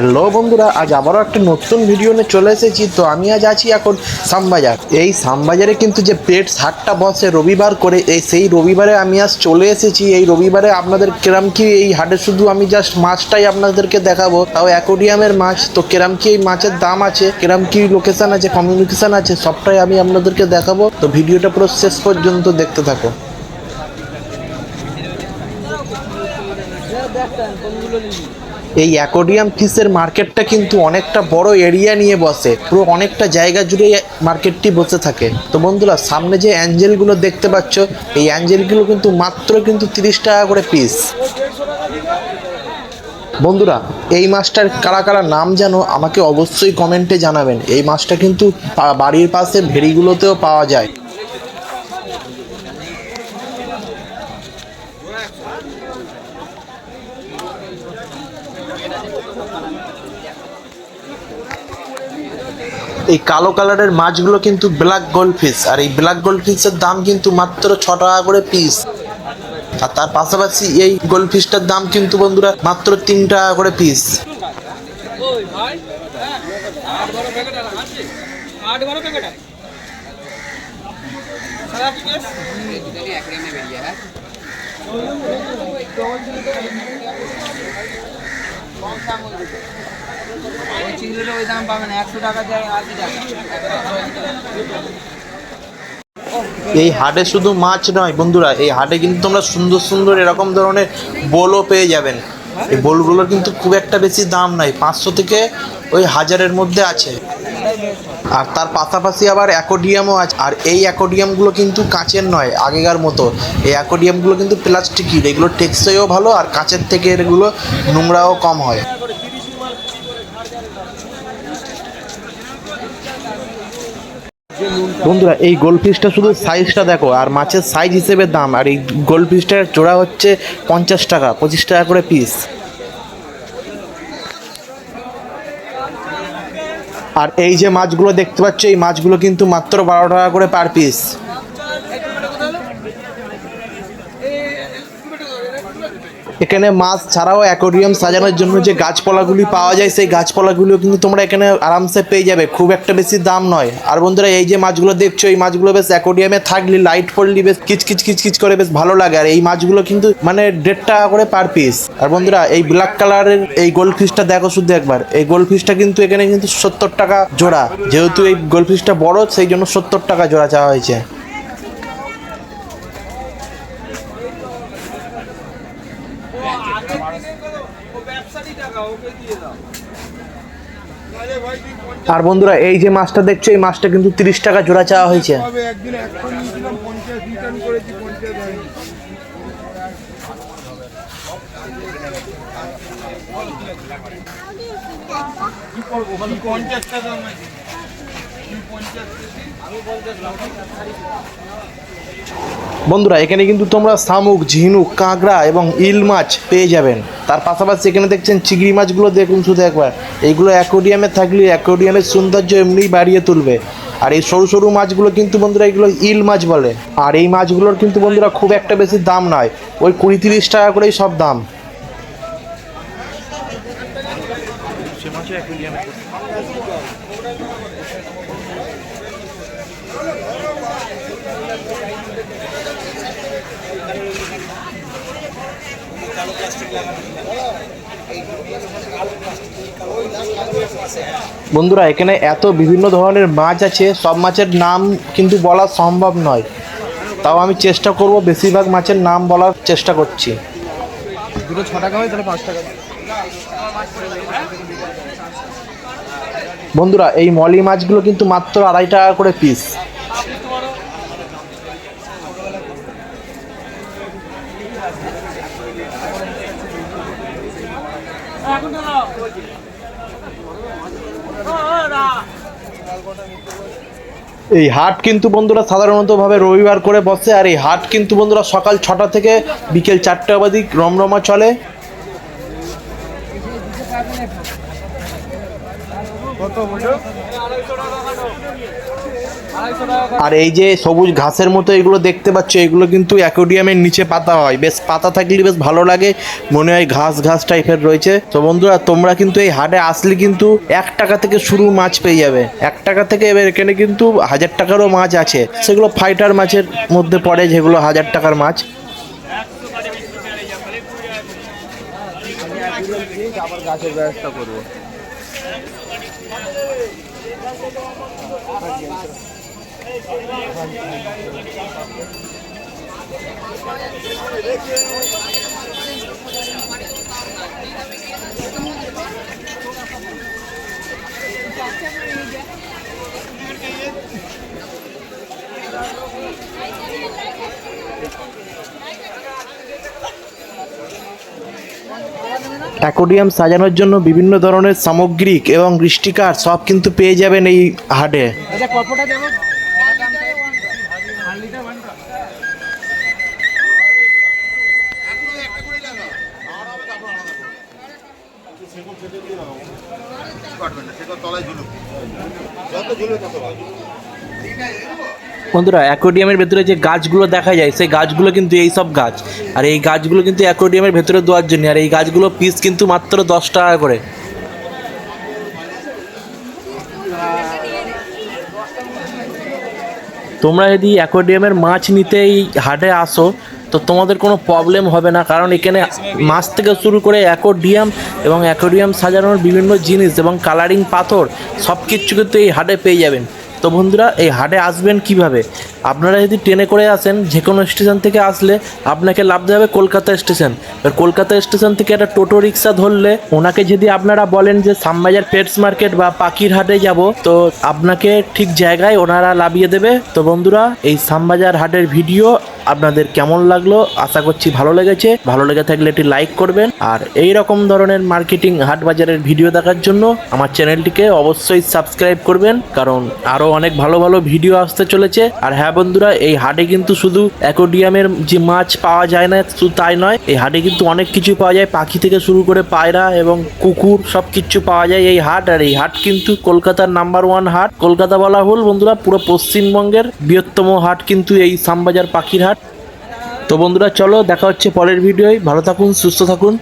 Hello বন্ধুরা, আজ আবারও একটা নতুন ভিডিও নিয়ে চলে এসেছি। তো আমি আজ আছি এখন সামবাজার এই সামবাজারে কিন্তু যে পেট হাটটা বসে রবিবার করে, এই সেই রবিবারে আমি আজ চলে এসেছি। এই রবিবারে আপনাদের কেরাম কি এই হাটে শুধু আমি জাস্ট মাছটাই আপনাদেরকে দেখাবো? তাও অ্যাকোডিয়ামের মাছ। তো কেরাম কি এই মাছের দাম আছে? কেরাম কি লোকেশান আছে? কমিউনিকেশান আছে? সবটাই আমি আপনাদেরকে দেখাবো। তো ভিডিওটা পুরো শেষ পর্যন্ত দেখতে থাকো। এই অ্যাকোডিয়াম ফিশের মার্কেটটা কিন্তু অনেকটা বড় এরিয়া নিয়ে বসে। পুরো অনেকটা জায়গা জুড়ে মার্কেটটি বসে থাকে। তো বন্ধুরা, সামনে যে অ্যাঞ্জেলগুলো দেখতে পাচ্ছ, এই অ্যাঞ্জেলগুলো কিন্তু মাত্র কিন্তু তিরিশ টাকা করে পিস। বন্ধুরা, এই মাছটার কারা কারা নাম জানো আমাকে অবশ্যই কমেন্টে জানাবেন। এই মাছটা কিন্তু বাড়ির পাশে ভেড়িগুলোতেও পাওয়া যায়। এই কালো কালারের মাছগুলো কিন্তু ব্ল্যাক গোল্ড ফিশ আর এই ব্ল্যাক গোল্ড ফিশের দাম কিন্তু মাত্র ছ টাকা করে পিস আর তার পাশাপাশি এই গোল্ড ফিশটার দাম কিন্তু বন্ধুরা মাত্র তিন টাকা করে পিস এই হাটে শুধু মাছ নয় বন্ধুরা, এই হাটে কিন্তু তোমরা সুন্দর সুন্দর এরকম ধরনের বোলও পেয়ে যাবেন। এই বোলগুলোর কিন্তু খুব একটা বেশি দাম নাই, পাঁচশো থেকে ওই হাজারের মধ্যে আছে। আর তার পাশাপাশি আবার অ্যাকোডিয়ামও আছে। আর এই অ্যাকোডিয়ামগুলো কিন্তু কাঁচের নয়, আগেকার মতো। এই অ্যাকোডিয়ামগুলো কিন্তু প্লাস্টিকের এগুলো টেকসইও ভালো আর কাঁচের থেকে এগুলো নোংরাও কম হয়। বন্ধুরা, এই গোল্ড ফিশটা শুধু সাইজটা দেখো, আর মাছের সাইজ হিসেবে দাম। আর এই গোল্ড ফিশটার জোড়া হচ্ছে পঞ্চাশ টাকা, পঁচিশ টাকা করে পিস আর এই যে মাছগুলো দেখতে পাচ্ছ, এই মাছগুলো কিন্তু মাত্র বারো টাকা করে পার পিস এখানে মাছ ছাড়াও অ্যাকোরিয়াম সাজানোর জন্য যে গাছপালাগুলি পাওয়া যায়, সেই গাছপালাগুলো কিন্তু তোমরা এখানে আরামসে পেয়ে যাবে। খুব একটা বেশি দাম নয়। আর বন্ধুরা, এই যে মাছগুলো দেখছ, এই মাছগুলো বেশ অ্যাকোরিয়ামে থাকলে লাইট পড়লে বেশ কিচকিচ কিচকিচ করে বেশ ভালো লাগে। আর এই মাছগুলো কিন্তু মানে দেড় টাকা করে পার পিস আর বন্ধুরা, এই ব্ল্যাক কালারের এই গোল্ড ফিশটা দেখো শুধু একবার। এই গোল্ড ফিশটা কিন্তু এখানে কিন্তু সত্তর টাকা জোড়া। যেহেতু এই গোল্ড ফিশটা বড়, সেই জন্য সত্তর টাকা জোড়া চাওয়া হয়েছে। আরে বন্ধুরা এই যে মাছটা দেখছ এই মাছটা কিন্তু তিরিশ টাকা জোড়া চাওয়া হয়েছে। পঞ্চাশ রিটার্ন বন্ধুরা, এখানে কিন্তু তোমরা শামুক, ঝিনুক, কাঁকড়া এবং ইল মাছ পেয়ে যাবেন। তার পাশাপাশি এখানে দেখছেন চিংড়ি মাছগুলো, দেখুন শুধু একবার। এইগুলো অ্যাকোডিয়ামে থাকলে অ্যাকোডিয়ামের সৌন্দর্য এমনিই বাড়িয়ে তুলবে। আর এই সরু সরু মাছগুলো কিন্তু বন্ধুরা, এগুলো ইল মাছ বলে। আর এই মাছগুলোর কিন্তু বন্ধুরা খুব একটা বেশি দাম নয়। ওই কুড়ি তিরিশ টাকা করেই সব দাম। বন্ধুরা এখানে এত বিভিন্ন ধরনের মাছ আছে সব মাছের নাম কিন্তু বলা সম্ভব নয়। তাও আমি চেষ্টা করব বেশিরভাগ মাছের নাম বলার চেষ্টা করছি। দুটো ছ টাকা হয় তাহলে পাঁচ টাকা। বন্ধুরা এই মলি মাছগুলো কিন্তু মাত্র আড়াই টাকা করে পিস এই হাট কিন্তু বন্ধুরা সাধারণতভাবে রবিবার করে বসে, আর এই হাট কিন্তু বন্ধুরা সকাল ছটা থেকে বিকেল চারটে অবধি রমরমা চলে। আর এই যে সবুজ ঘাসের মতো এগুলো দেখতে পাচ্ছ, এগুলো কিন্তু অ্যাকোডিয়ামের নিচে পাতা হয়। বেশ পাতা থাকলে বেশ ভালো লাগে, মনে হয় ঘাস ঘাস টাইপের রয়েছে। তো বন্ধুরা, তোমরা কিন্তু এই হাটে আসলে কিন্তু এক টাকা থেকে শুরু মাছ পেয়ে যাবে। এক টাকা থেকে এবার এখানে কিন্তু হাজার টাকারও মাছ আছে। সেগুলো ফাইটার মাছের মধ্যে পড়ে, যেগুলো হাজার টাকার মাছ। আবার গাছের ব্যবস্থা করব অ্যাকোডিয়াম সাজানোর জন্য বিভিন্ন ধরনের সামগ্রিক এবং বৃষ্টিকার সব কিন্তু পেয়ে যাবেন এই হাটে। এটা কপটা দেবো? বন্ধুরা অ্যাকোডিয়ামের ভেতরে যে গাছগুলো দেখা যায়, সেই গাছগুলো কিন্তু এই সব গাছ। আর এই গাছগুলো কিন্তু অ্যাকোডিয়ামের ভেতরে দেওয়ার জন্য, আর এই গাছগুলো পিস কিন্তু মাত্র দশ টাকা করে। তোমরা যদি অ্যাকোডিয়ামের মাছ নিতে এই হাটে আসো, তো তোমাদের কোনো প্রবলেম হবে না, কারণ এখানে মাছ থেকে শুরু করে অ্যাকোডিয়াম এবং অ্যাকোডিয়াম সাজানোর বিভিন্ন জিনিস এবং কালারিং পাথর সব কিছু কিন্তু এই হাটে পেয়ে যাবেন। তো বন্ধুরা এই হাটে আসবেন কীভাবে? আপনারা যদি ট্রেনে করে আসেন যে কোনো স্টেশন থেকে আসলে আপনাকে লাভতে হবে কলকাতা স্টেশন। এবার কলকাতা স্টেশন থেকে একটা টোটো রিক্সা ধরলে ওনাকে যদি আপনারা বলেন যে সামবাজার পেটস মার্কেট বা পাখির হাটে যাব, তো আপনাকে ঠিক জায়গায় ওনারা লাভিয়ে দেবে। তো বন্ধুরা, এই সামবাজার হাটের ভিডিও আপনাদের কেমন লাগল? আশা করছি ভালো লেগেছে। ভালো লেগে থাকলে একটি লাইক করবেন। আর এই রকম ধরনের মার্কেটিং হাট বাজারের ভিডিও দেখার জন্য আমার চ্যানেলটিকে অবশ্যই সাবস্ক্রাইব করবেন, কারণ আরও অনেক ভালো ভালো ভিডিও আসতে চলেছে। আর হ্যাঁ বন্ধুরা, এই হাটে কিন্তু শুধু অ্যাকোডিয়ামের যে মাছ পাওয়া যায় না শুধু তাই নয়, এই হাটে কিন্তু অনেক কিছু পাওয়া যায়। পাখি থেকে শুরু করে পায়রা এবং কুকুর সব কিছু পাওয়া যায় এই হাট। আর এই হাট কিন্তু কলকাতার নাম্বার ওয়ান হাট। কলকাতা বলা হল বন্ধুরা, পুরো পশ্চিমবঙ্গের বৃহত্তম হাট কিন্তু এই সামবাজার পাখির হাট। তো বন্ধুরা, চলো দেখা হচ্ছে পরের ভিডিওয়। ভালো থাকুন, সুস্থ থাকুন।